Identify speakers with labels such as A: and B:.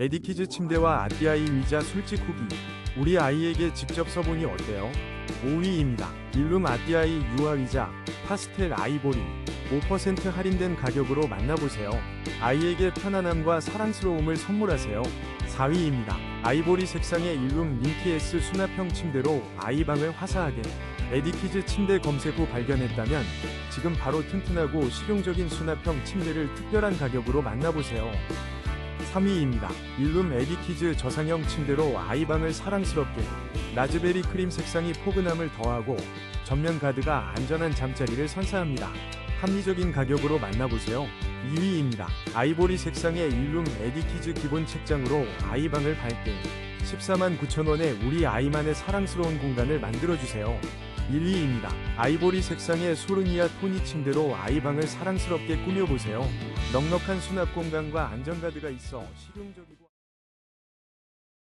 A: 에디키즈 침대와 아띠아이 의자 술집 후기. 우리 아이에게 직접 써보니 어때요? 5위입니다. 일룸 아띠아이 유아 의자, 파스텔 아이보리. 5% 할인된 가격으로 만나보세요. 아이에게 편안함과 사랑스러움을 선물하세요. 4위입니다. 아이보리 색상의 일룸 민키에스 수납형 침대로 아이방을 화사하게. 에디키즈 침대 검색 후 발견했다면 지금 바로 튼튼하고 실용적인 수납형 침대를 특별한 가격으로 만나보세요. 3위입니다. 일룸 에디키즈 저상형 침대로 아이방을 사랑스럽게 라즈베리 크림 색상이 포근함을 더하고 전면 가드가 안전한 잠자리를 선사합니다. 합리적인 가격으로 만나보세요. 2위입니다. 아이보리 색상의 일룸 에디키즈 기본 책장으로 아이방을 밝게 14만 9천원에 우리 아이만의 사랑스러운 공간을 만들어주세요. 1위입니다. 아이보리 색상의 소르니아 토니 침대로 아이방을 사랑스럽게 꾸며보세요. 넉넉한 수납 공간과 안전가드가 있어 실용적이고